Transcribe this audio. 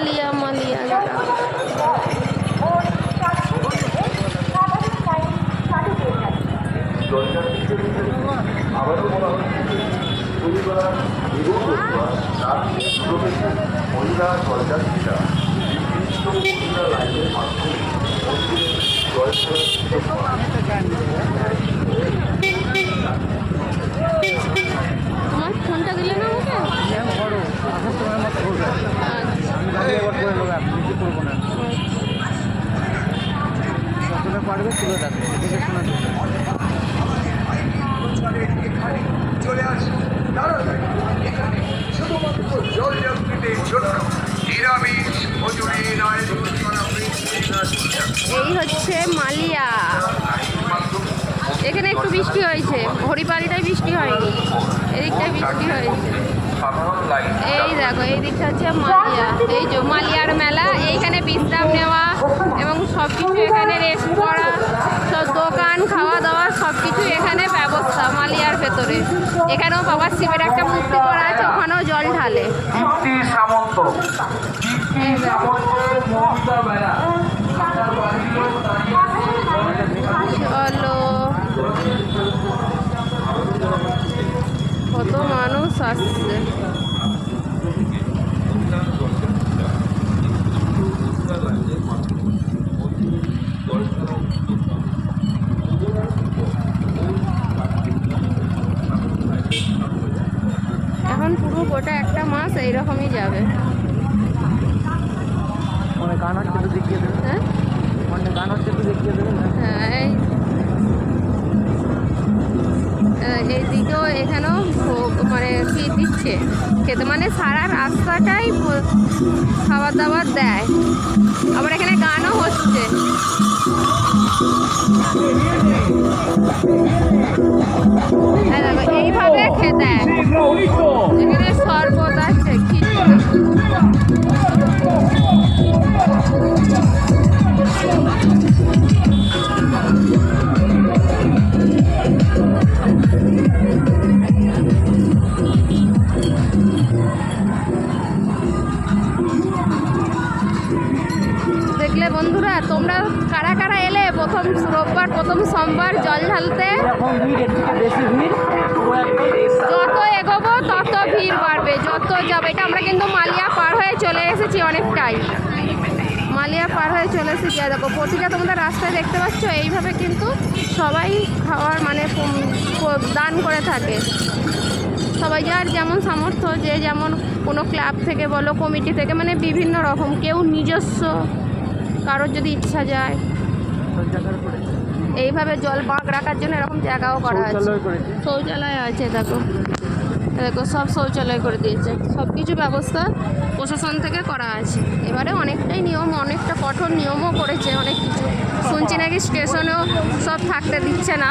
মালিয়া মালিয়া মহিলা জলযাত্রীরা লাইনের মাধ্যমে মন্দিরে জল করার সুযোগ পান। তোমার ফোনটা দিলে না আমাকে আচ্ছা পারবে তুলে রাখবে দেখে শোনা চলে আসুন শুধুমাত্র জল যাত্রীদের জন্য নিরামিষ মজুরি আয়োজন করা হয়েছে এই হচ্ছে মালিয়া। এখানে একটু বৃষ্টি হয়েছে। হরিপালিটায় বৃষ্টি হয়নি। এদিকটায় বৃষ্টি হয়েছে। এই দেখো এই দিকটা হচ্ছে মালিয়া। এই যে মালিয়ার মেলা এইখানে বিশ্রাম নেওয়া এবং সব কিছু এখানে রেস্ট করা সব দোকান খাওয়া দাওয়া সব কিছু এখানে ব্যবস্থা মালিয়ার ভেতরে। এখানেও বাবার শিবের একটা মূর্তি করা আছে ওখানেও জল ঢালে। সামন্ত। এখন পুরো গোটা একটা মাস এইরকমই যাবে। হ্যাঁ হ্যাঁ? এই আহ, এইদিকেও এখানেও ভোগ মানে কি দিচ্ছে? খেতে মানে সারা রাস্তাটাই খাবার দাবার দেয়। আবার এখানে গানও হচ্ছে। এইভাবে খেতে এখানে শরবত আছে দেখলে বন্ধুরা তোমরা কারা কারা এলে প্রথম রোববার প্রথম সোমবার জল ঢালতে? বেশি ভিড়। যত যাবে? এটা আমরা কিন্তু মালিয়া পার হয়ে চলে এসেছি অনেকটাই। মালিয়া পার হয়ে চলে এসেছি। আর দেখো প্রতিটা তোমাদের রাস্তায় দেখতে পাচ্ছ? এইভাবে কিন্তু সবাই খাওয়ার মানে দান করে থাকে। সবাই যার যেমন সামর্থ্য যে যেমন কোনো ক্লাব থেকে বলো কমিটি থেকে মানে বিভিন্ন রকম কেউ নিজস্ব কারোর যদি ইচ্ছা যায়। এইভাবে জল বাঁক রাখার জন্য এরকম জায়গাও করা আছে। শৌচালয় আছে দেখো। দেখো, সব শৌচালয় করে দিয়েছে। সব কিছু ব্যবস্থা প্রশাসন থেকে করা আছে। এবারে অনেকটাই নিয়ম, অনেকটা কঠোর নিয়মও করেছে অনেক কিছু। শুনছি নাকি স্টেশনেও সব থাকতে দিচ্ছে না।